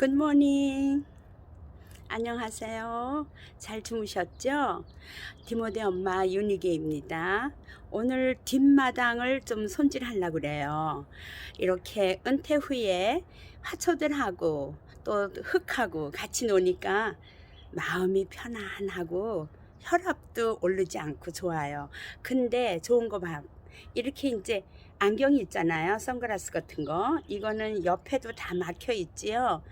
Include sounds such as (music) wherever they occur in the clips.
굿모닝. 안녕하세요. 잘 주무셨죠? 디모데 엄마 윤희계입니다. 오늘 뒷마당을 좀 손질 하려고 그래요. 이렇게 은퇴 후에 화초들하고 또 흙하고 같이 노니까 마음이 편안하고 혈압도 오르지 않고 좋아요. 근데 좋은 거 봐. 이렇게 이제 안경이 있잖아요. 선글라스 같은 거. 이거는 옆에도 다 막혀 있지요.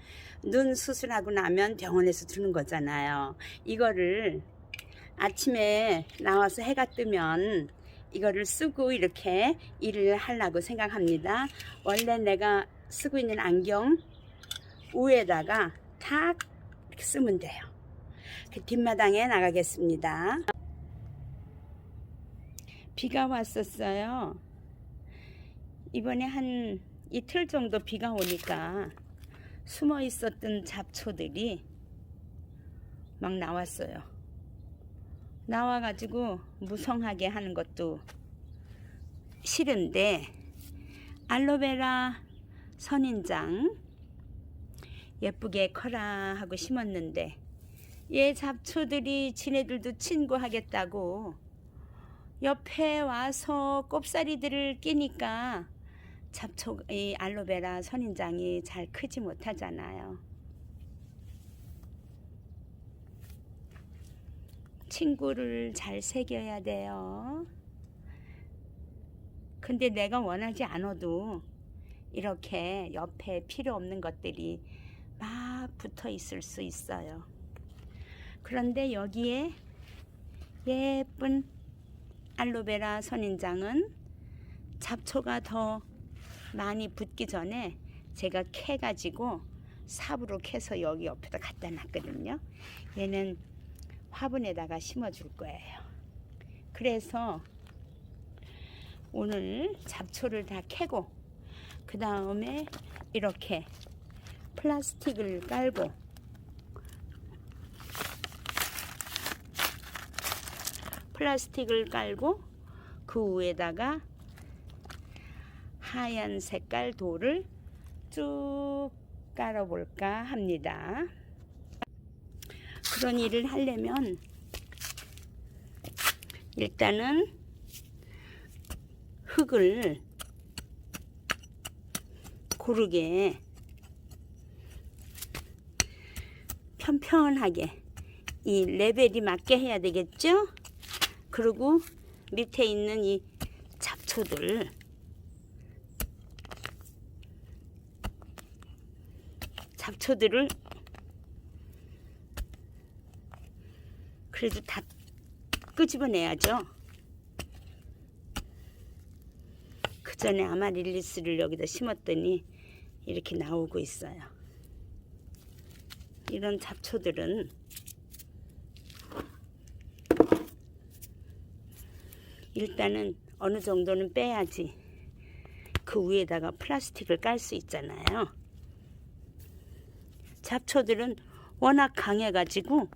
눈 수술하고 나면 병원에서 주는 거잖아요. 이거를 아침에 나와서 해가 뜨면 이거를 쓰고 이렇게 일을 하려고 생각합니다. 원래 내가 쓰고 있는 안경 위에다가 탁 쓰면 돼요. 그 뒷마당에 나가겠습니다. 비가 왔었어요. 이번에 한 이틀 정도 비가 오니까 숨어 있었던 잡초들이 막 나왔어요. 나와가지고 무성하게 하는 것도 싫은데 알로베라 선인장 예쁘게 커라 하고 심었는데 얘 잡초들이 지네들도 친구하겠다고 옆에 와서 꼽사리들을 끼니까 잡초 이 알로베라 선인장이 잘 크지 못하잖아요. 친구를 잘 새겨야 돼요. 근데 내가 원하지 않아도 이렇게 옆에 필요 없는 것들이 막 붙어 있을 수 있어요. 그런데 여기에 예쁜 알로베라 선인장은 잡초가 더 많이 붙기 전에 제가 캐가지고 삽으로 캐서 여기 옆에다 갖다 놨거든요. 얘는 화분에다가 심어줄 거예요. 그래서 오늘 잡초를 다 캐고 그 다음에 이렇게 플라스틱을 깔고 플라스틱을 깔고 그 위에다가 하얀 색깔 돌을 쭉 깔아볼까 합니다. 그런 일을 하려면 일단은 흙을 고르게 편편하게 이 레벨이 맞게 해야 되겠죠? 그리고 밑에 있는 이 잡초들 잡초들을 그래도 다 끄집어내야죠. 그 전에 아마릴리스를 여기다 심었더니 이렇게 나오고 있어요. 이런 잡초들은 일단은 어느 정도는 빼야지 그 위에다가 플라스틱을 깔 수 있잖아요. 잡초들은 워낙 강해가지고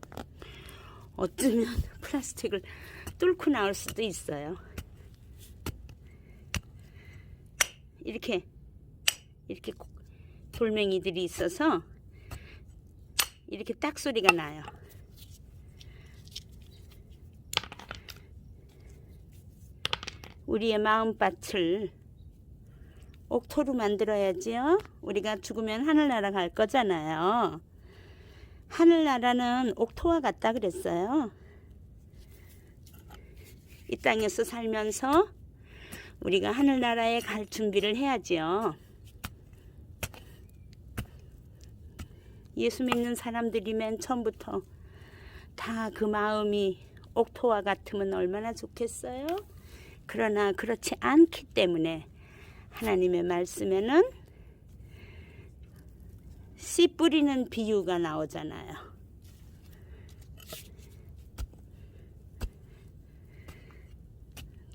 어쩌면 (laughs) 플라스틱을 뚫고 나올 수도 있어요. 이렇게 이렇게 돌멩이들이 있어서 이렇게 딱 소리가 나요. 우리의 마음밭을 옥토로 만들어야지요. 우리가 죽으면 하늘나라 갈 거잖아요. 하늘나라는 옥토와 같다 그랬어요. 이 땅에서 살면서 우리가 하늘나라에 갈 준비를 해야지요. 예수 믿는 사람들이 맨 처음부터 다 그 마음이 옥토와 같으면 얼마나 좋겠어요? 그러나 그렇지 않기 때문에 하나님의 말씀에는 씨 뿌리는 비유가 나오잖아요.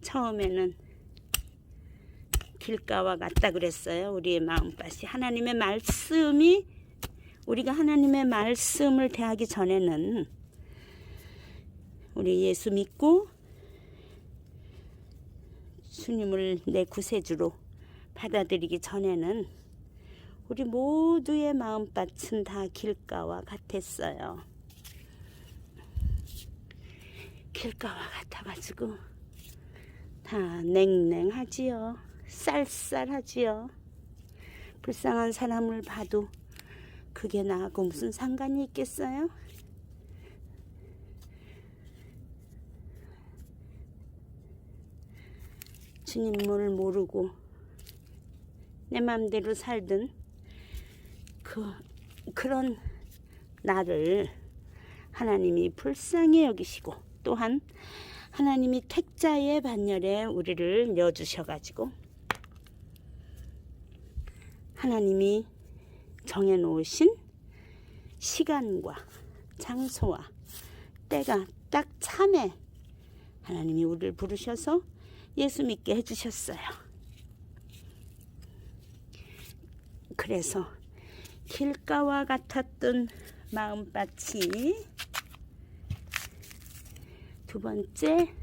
처음에는 길가와 같다 그랬어요. 우리의 마음밭이 하나님의 말씀이 우리가 하나님의 말씀을 대하기 전에는 우리 예수 믿고 주님을 내 구세주로 받아들이기 전에는 우리 모두의 마음밭은 다 길가와 같았어요. 길가와 같아가지고 다 냉랭하지요. 쌀쌀하지요. 불쌍한 사람을 봐도 그게 나하고 무슨 상관이 있겠어요? 주님을 모르고 내 맘대로 살던 그 그런 나를 하나님이 불쌍히 여기시고 또한 하나님이 택자의 반열에 우리를 내어주셔가지고 하나님이 정해놓으신 시간과 장소와 때가 딱 참에 하나님이 우리를 부르셔서 예수 믿게 해주셨어요. 그래서 길가와 같았던 마음밭이 두 번째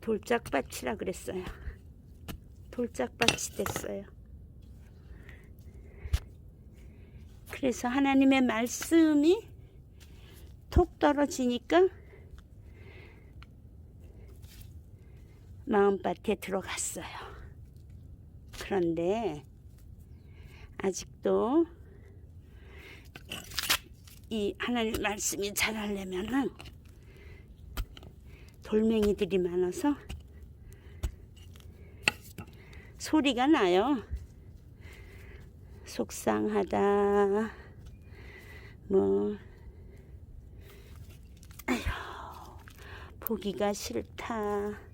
돌짝밭이라 그랬어요. 돌짝밭이 됐어요. 그래서 하나님의 말씀이 톡 떨어지니까 마음밭에 들어갔어요. 그런데 아직도 이 하나님 말씀이 자라려면은 돌멩이들이 많아서 소리가 나요. 속상하다. 뭐 아휴 보기가 싫다.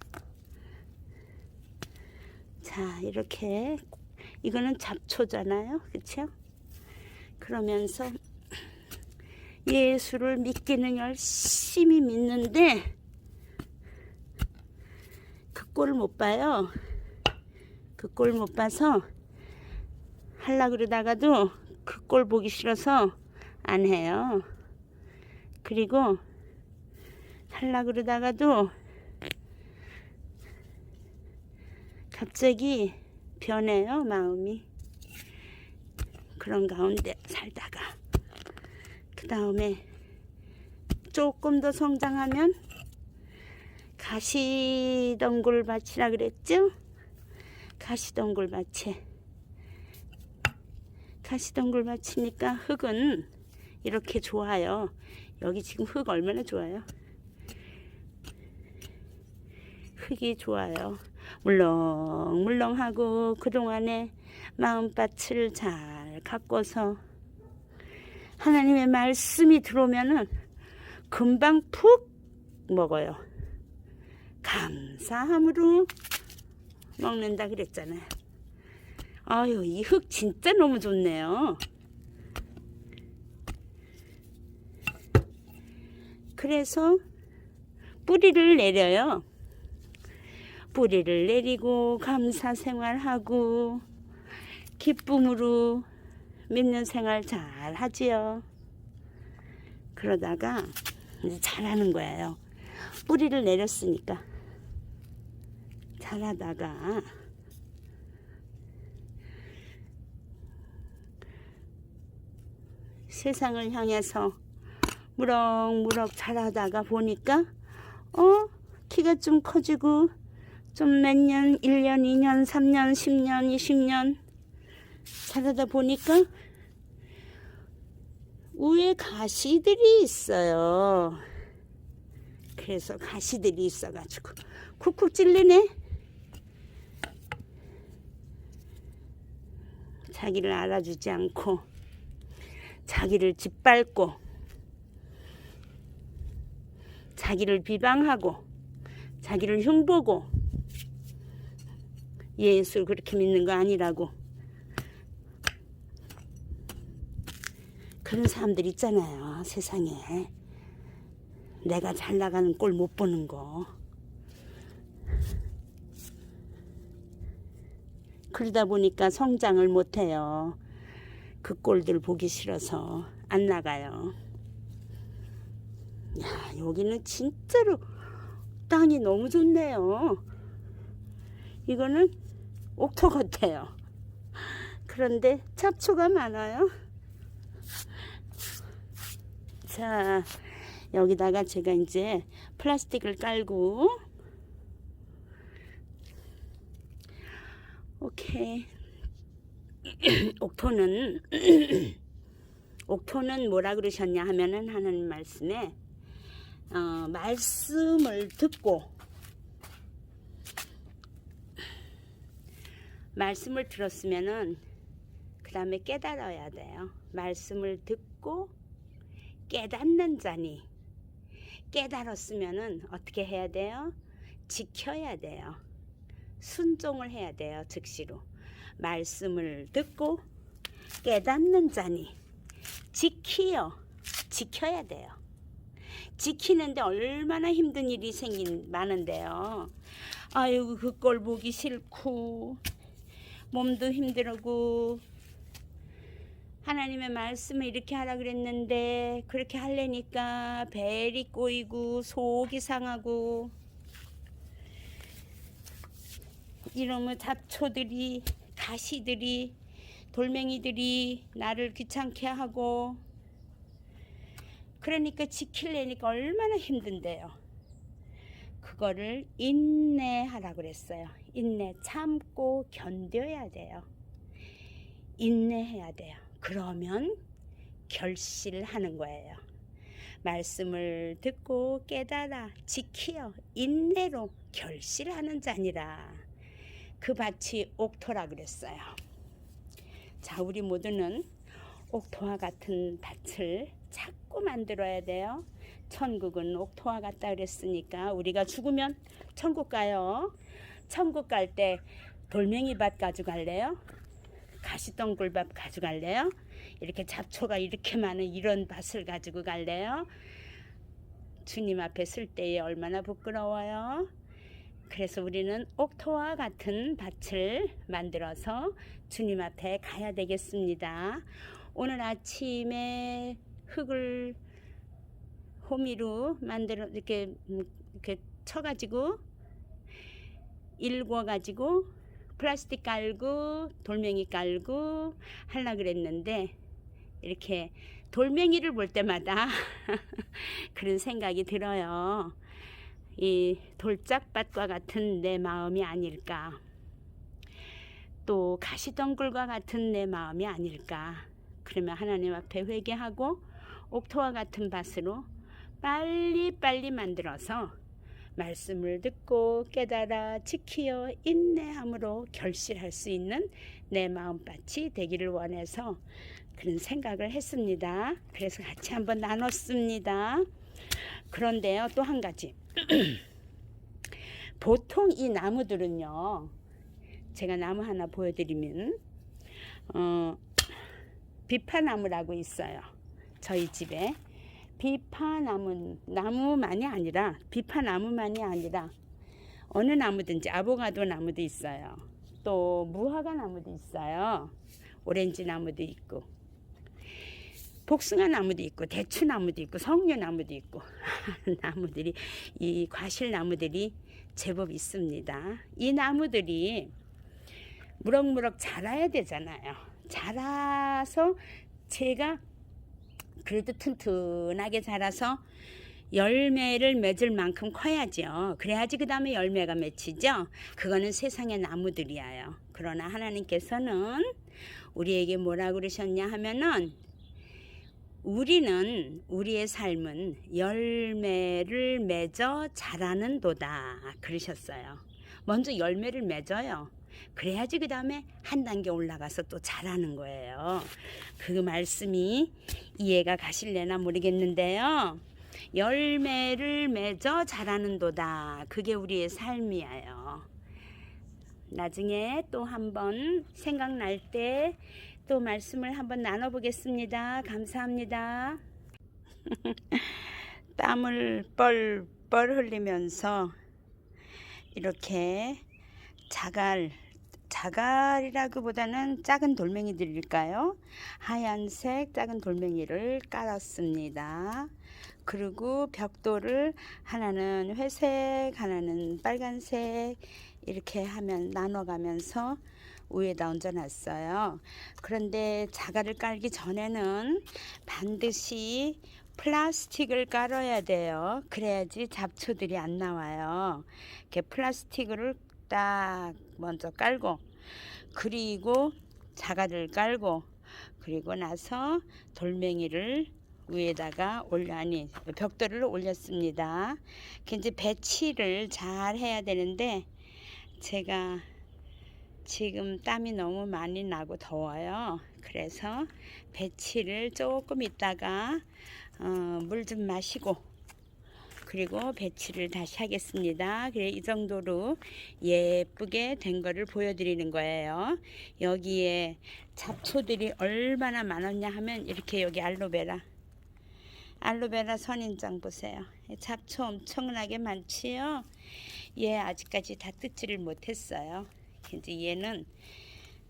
자, 이렇게 이거는 잡초잖아요. 그렇죠? 그러면서 예수를 믿기는 열심히 믿는데 그 꼴을 못 봐요. 그 꼴 못 봐서 할라 그러다가도 그 꼴 보기 싫어서 안 해요. 그리고 할라 그러다가도 갑자기 변해요, 마음이. 그런 가운데 살다가 그 다음에 조금 더 성장하면 가시덩굴밭이라 그랬죠? 가시덩굴밭에 가시덩굴밭이니까 흙은 이렇게 좋아요. 여기 지금 흙 얼마나 좋아요? 흙이 좋아요. 물렁물렁하고 그동안에 마음밭을 잘 가꿔서 하나님의 말씀이 들어오면은 금방 푹 먹어요. 감사함으로 먹는다 그랬잖아요. 아유, 이 흙 진짜 너무 좋네요. 그래서 뿌리를 내려요. 뿌리를 내리고 감사 생활하고 기쁨으로 믿는 생활 잘 하지요. 그러다가 잘하는 거예요. 뿌리를 내렸으니까 잘하다가 세상을 향해서 무럭무럭 자라다가 보니까 어 키가 좀 커지고 좀 몇 년, 1년, 2년, 3년, 10년, 20년 자라다 보니까 위에 가시들이 있어요. 그래서 가시들이 있어가지고 쿡쿡 찔리네. 자기를 알아주지 않고 자기를 짓밟고 자기를 비방하고 자기를 흉보고 예수를 그렇게 믿는 거 아니라고. 그런 사람들 있잖아요 세상에. 내가 잘 나가는 꼴 못 보는 거. 그러다 보니까 성장을 못 해요. 그 꼴들 보기 싫어서 안 나가요. 야 여기는 진짜로 땅이 너무 좋네요. 이거는 옥토 같아요. 그런데 잡초가 많아요. 자, 여기다가 제가 이제 플라스틱을 깔고 오케이. (clears throat) 옥토는 (clears throat) 옥토는 뭐라 그러셨냐 하면은 하나님 말씀에 어, 말씀을 듣고 말씀을 들었으면은 그 다음에 깨달아야 돼요. 말씀을 듣고 깨닫는 자니 깨달았으면은 어떻게 해야 돼요? 지켜야 돼요. 순종을 해야 돼요. 즉시로 말씀을 듣고 깨닫는 자니 지키요. 지켜야 돼요. 지키는데 얼마나 힘든 일이 생긴 많은데요. 아유 그걸 보기 싫고 몸도 힘들고 하나님의 말씀을 이렇게 하라 그랬는데 그렇게 하려니까 벨이 꼬이고 속이 상하고 이놈의 잡초들이 가시들이 돌멩이들이 나를 귀찮게 하고 그러니까 지키려니까 얼마나 힘든데요. 그거를 인내하라 그랬어요. 인내 참고 견뎌야 돼요. 인내해야 돼요. 그러면 결실하는 거예요. 말씀을 듣고 깨달아 지키어 인내로 결실하는 자니라. 그 밭이 옥토라 그랬어요. 자, 우리 모두는 옥토와 같은 밭을 자꾸 만들어야 돼요. 천국은 옥토와 같다 그랬으니까 우리가 죽으면 천국 가요. 천국 갈 때 돌멩이 밭 가져갈래요? 가시덩굴 밭 가져갈래요? 이렇게 잡초가 이렇게 많은 이런 밭을 가지고 갈래요? 주님 앞에 쓸 때에 얼마나 부끄러워요. 그래서 우리는 옥토와 같은 밭을 만들어서 주님 앞에 가야 되겠습니다. 오늘 아침에 흙을 호미로 만들어 이렇게 음, 이렇게 쳐가지고 일궈가지고 플라스틱 깔고 돌멩이 깔고 하려 그랬는데 이렇게 돌멩이를 볼 때마다 (laughs) 그런 생각이 들어요. 이 돌짝밭과 같은 내 마음이 아닐까. 또 가시덩굴과 같은 내 마음이 아닐까. 그러면 하나님 앞에 회개하고 옥토와 같은 밭으로 빨리빨리 만들어서 말씀을 듣고 깨달아 지키어 인내함으로 결실할 수 있는 내 마음밭이 되기를 원해서 그런 생각을 했습니다. 그래서 같이 한번 나눴습니다. 그런데요, 또 한 가지. (clears throat) 보통 이 나무들은요, 제가 나무 하나 보여드리면, 어, 비파나무라고 있어요. 저희 집에. 비파나무, 나무만이 아니라, 비파나무만이 아니라, 어느 나무든지, 아보가도 나무도 있어요. 또, 무화과 나무도 있어요. 오렌지 나무도 있고. 복숭아 나무도 있고 대추 나무도 있고 석류 나무도 있고 (laughs) 나무들이 이 과실 나무들이 제법 있습니다. 이 나무들이 무럭무럭 자라야 되잖아요. 자라서 제가 그래도 튼튼하게 자라서 열매를 맺을 만큼 커야죠. 그래야지 그 다음에 열매가 맺히죠. 그거는 세상의 나무들이에요. 그러나 하나님께서는 우리에게 뭐라 그러셨냐 하면은 우리는 우리의 삶은 열매를 맺어 자라는 도다 그러셨어요. 먼저 열매를 맺어요. 그래야지 그 다음에 한 단계 올라가서 또 자라는 거예요. 그 말씀이 이해가 가실래나 모르겠는데요. 열매를 맺어 자라는 도다. 그게 우리의 삶이에요. 나중에 또 한번 생각날 때 또 말씀을 한번 나눠보겠습니다. 감사합니다. (laughs) 땀을 뻘뻘 흘리면서 이렇게 자갈, 자갈이라기보다는 작은 돌멩이들일까요? 하얀색 작은 돌멩이를 깔았습니다. 그리고 벽돌을 하나는 회색, 하나는 빨간색 이렇게 하면 나눠가면서 위에다 얹어놨어요. 그런데 자갈을 깔기 전에는 반드시 플라스틱을 깔아야 돼요. 그래야지 잡초들이 안 나와요. 이렇게 플라스틱을 딱 먼저 깔고 그리고 자갈을 깔고 그리고 나서 돌멩이를 위에다가 올려 아니 벽돌을 올렸습니다. 그 이제 배치를 잘 해야 되는데 제가 지금 땀이 너무 많이 나고 더워요. 그래서 배치를 조금 있다가 어, 물 좀 마시고 그리고 배치를 다시 하겠습니다. 그래 이 정도로 예쁘게 된 거를 보여드리는 거예요. 여기에 잡초들이 얼마나 많았냐 하면 이렇게 여기 알로베라 알로베라 선인장 보세요. 잡초 엄청나게 많지요. 얘 아직까지 다 뜯지를 못했어요. 이제 얘는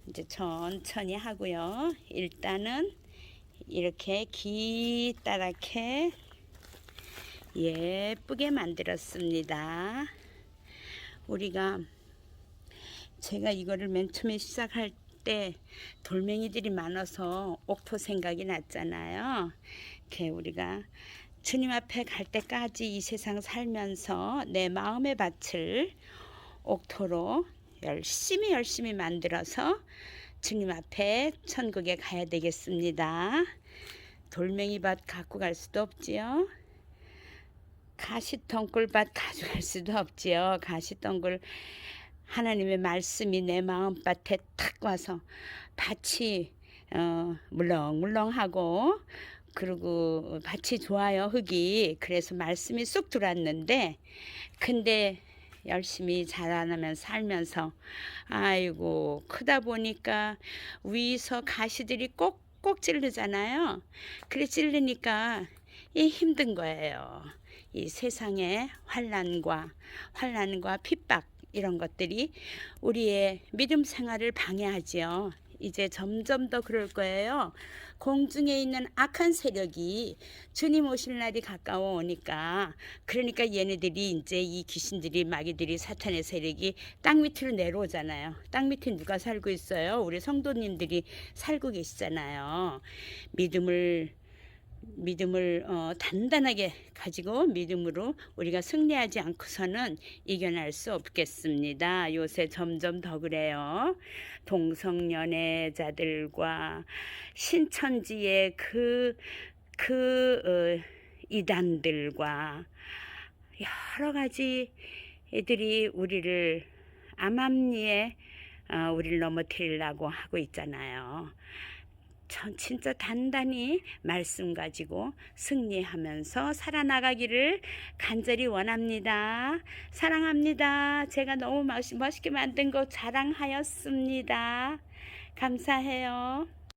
이제 천천히 하고요. 일단은 이렇게 기다랗게 예쁘게 만들었습니다. 우리가 제가 이거를 맨 처음에 시작할 때 돌멩이들이 많아서 옥토 생각이 났잖아요. 이렇게 우리가 주님 앞에 갈 때까지 이 세상 살면서 내 마음의 밭을 옥토로 열심히 열심히 만들어서 주님 앞에 천국에 가야 되겠습니다. 돌멩이 밭 갖고 갈 수도 없지요. 가시덩굴밭 가져갈 수도 없지요. 가시덩굴 하나님의 말씀이 내 마음밭에 탁 와서 밭이 어, 물렁물렁하고 그리고 밭이 좋아요 흙이. 그래서 말씀이 쑥 들어왔는데 근데 열심히 자라나면 살면서 아이고 크다 보니까 위에서 가시들이 꼭꼭 찌르잖아요. 그래 찌르니까 이 힘든 거예요 이 세상의 환란과 환란과 핍박 이런 것들이 우리의 믿음 생활을 방해하지요. 이제 점점 더 그럴 거예요. 공중에 있는 악한 세력이 주님 오실 날이 가까워 오니까 그러니까 얘네들이 이제 이 귀신들이 마귀들이 사탄의 세력이 땅 밑으로 내려오잖아요. 땅 밑에 누가 살고 있어요? 우리 성도님들이 살고 계시잖아요. 믿음을 믿음을 어, 단단하게 가지고 믿음으로 우리가 승리하지 않고서는 이겨낼 수 없겠습니다. 요새 점점 더 그래요. 동성연애자들과 신천지의 그, 그, 어, 이단들과 여러 가지 애들이 우리를 암암리에 어, 우리를 넘어뜨리려고 하고 있잖아요. 전 진짜 단단히 말씀 가지고 승리하면서 살아나가기를 간절히 원합니다. 사랑합니다. 제가 너무 멋있게 만든 거 자랑하였습니다. 감사해요.